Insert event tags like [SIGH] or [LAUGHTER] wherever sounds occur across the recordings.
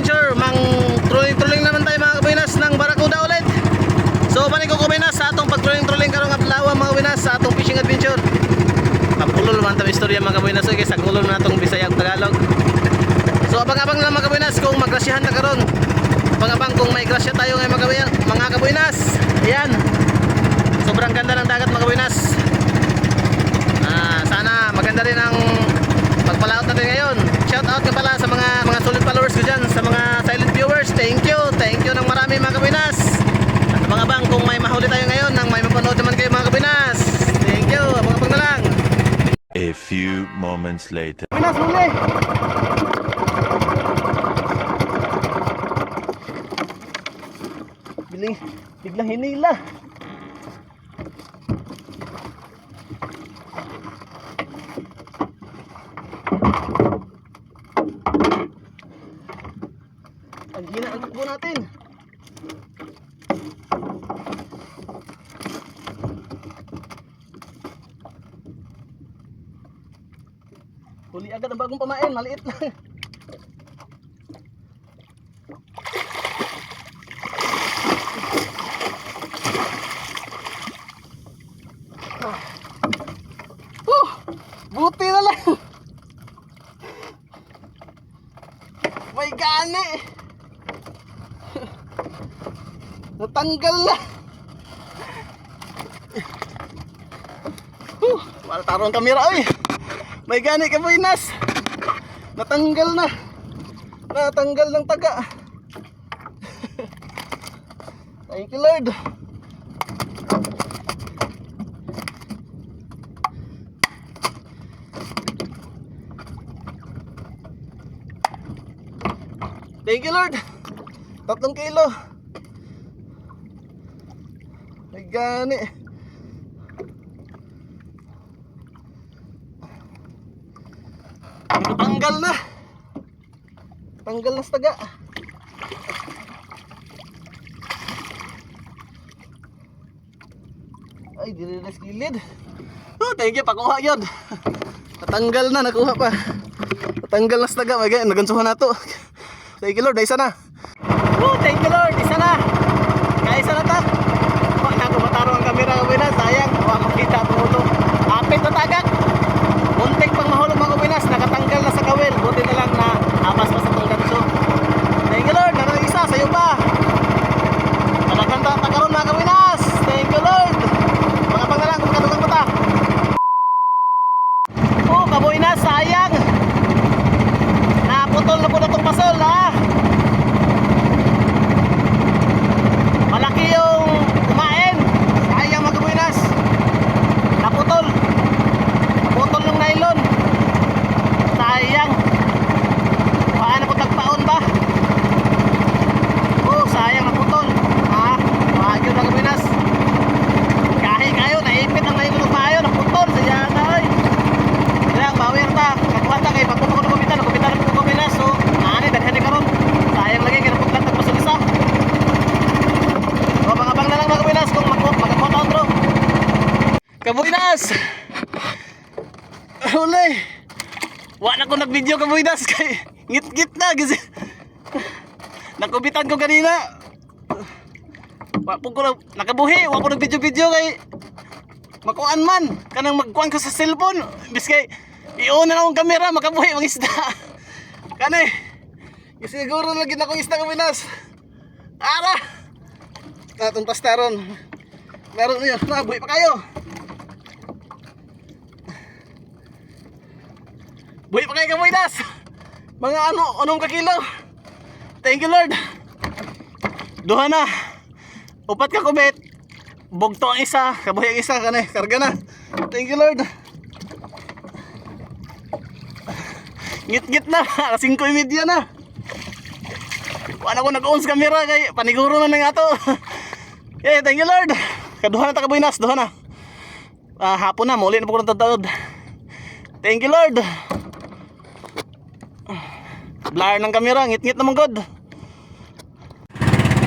adventure mang trolling trolling naman tayo mga kabinas ng Barracuda ulit. So panik ko kabinas sa atong pag trolling trolling karong adlaw mga kabinas sa atong fishing adventure. Pagkulol man tayong istorya mga kabinas okay sa kulol na atong Bisayag Tagalog. So abang-abang lang mga kabinas kung magrasyahan na karon. Abang-abang kung may grasya tayo ngayon mga kabinas. Ayan. Sobrang ganda ng dagat mga kabinas. Thank you. Thank you ng marami mga kabinas. At mga bang kung may mahuli tayo ngayon, nang may mapanood naman kayo mga kabinas. Thank you. Abang-abang na lang. A few moments later. Kabinas, huli! Biling, biglang hinila. Ang hina ang takbo natin. Huli agad ang bagong pamain, maliit lang. Buti na lang. May gani. Natanggal na. Huh, wala taro ang kamera ay. May gani ka Nas. Natanggal na. Natanggal ng taga. [LAUGHS] Thank you Lord. Thank you Lord. Tatlong kilo. May gani. Tanggal na. Tanggal na sa taga. Ay, sa gilid. Oh, thank you, pakuha yun. Natanggal na, nakuha pa. Natanggal na sa taga, may ganyan, nagansuhan na to. Thank you Lord, isa na. Oh, thank you Lord, isa na. Kaya isa na ta. Wala na kumataro ang kamera ko na, sayang. Wala makita ang ulo. Apit na tagak. Muntik pang mahulog mga kuminas, nakatanggal na sa kawil. Buti na lang na amas pa sa tong ganso. Thank you Lord, naroon isa, sa'yo pa. Malaganda ang takaroon mga kuminas. Thank you Lord. Mga pang na lang, kung kadugang mata. Oh, kaboy na, sayang. Naputol na po na itong pasol, ha? Malaki yung kumain. Sayang mga kabuinas. Naputol. Naputol yung nylon. Sayang. Paano po tagpaon ba? Oh, sayang naputol. Ha? Wagyo na kabuinas. Kahit kayo, naipit ang nylon ng payo. Naputol. Sayang na, oy. Kaya bawir ta, kakuha ta kay pagpupo ko kumitan, kumitan ko kuminas. So, ani daghan ni karon. Sayang lagi kay paglat tag pasul isa. So, mga bang na lang mga kuminas kung mag magkota outro. Kabuinas. Uli. Wa na ko nag-video kabuinas kay ngit-ngit na kasi. Nakubitan ko kanina. Wa po ko na- nakabuhi, wa ko nag-video-video kay makuan man kanang magkuan ko sa cellphone biskay iuna na akong kamera makabuhi ang isda kani siguro lagi na akong isda kaminas ara natong pastaron meron niyo nabuhi pa kayo buhi pa kayo kaminas mga ano anong kakilo thank you lord duha na upat ka kubit Bugto ang isa, kabuhi ang isa kanay, karga na. Thank you Lord. Ngit-ngit na, [LAUGHS] alas 5 media na. Wala ko nag-on camera kay paniguro na nga to. [LAUGHS] Eh, thank you Lord. Kaduha na ta kabuhinas, duha na. Ah, hapon na, muli na po ko. Thank you Lord. Blur ng camera, ngit-ngit naman god.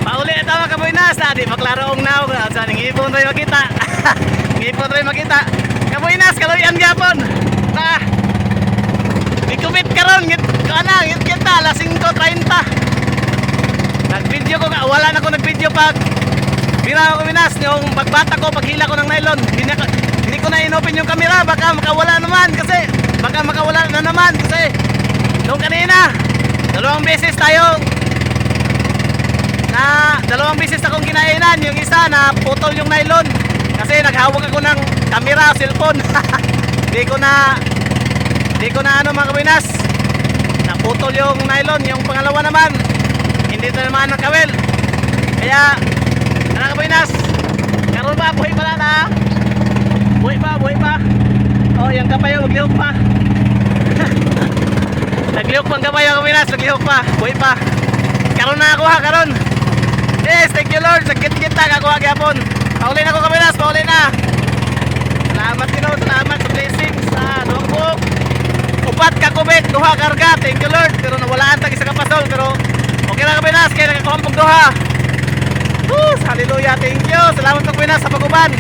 Pauli ito mga kabuinas na di maklaro ang naw sa ning ipon ray makita. [LAUGHS] Ngipon ray makita. Kabuinas kaloyan gyapon. Na. Ikubit karon ngit kana ngit kita alas 5:30. Nag-video ko wala na ko nag-video pag Bira ko minas yung pagbata ko paghila ko ng nylon. Hindi, hindi ko na inopen yung camera baka makawala naman kasi baka makawala na naman kasi dalawang beses tayo na dalawang beses akong kinainan yung isa na putol yung nylon. Kasi naghawak ako ng camera cellphone. [LAUGHS] Di ko na di ko na ano mga kabinas naputol yung nylon. Yung pangalawa naman hindi na naman nakawel. Kaya mga kabinas karoon ba? Buhay pala na? Buhay pa buhay pa. Oh yung kapayo maglihok pa naglihok pa ang kapayo kabinas naglihok pa buhay pa karon na ako ha karon Yes, thank you Lord. Sakit kita kakuha gyapon. Pauli na ko kabinas, pauli na. Salamat Ginoo, salamat sa blessings sa duhang buok. Upat ka kubit, duha karga. Thank you Lord. Pero nawalaan tag isa ka pasol pero okay na kabinas kay nakakuha pag duha. Woo, hallelujah. Thank you. Salamat kabinas sa paguban.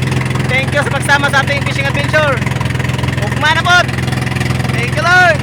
Thank you sa pagsama sa ating fishing adventure. Ugma na pod. Thank you Lord.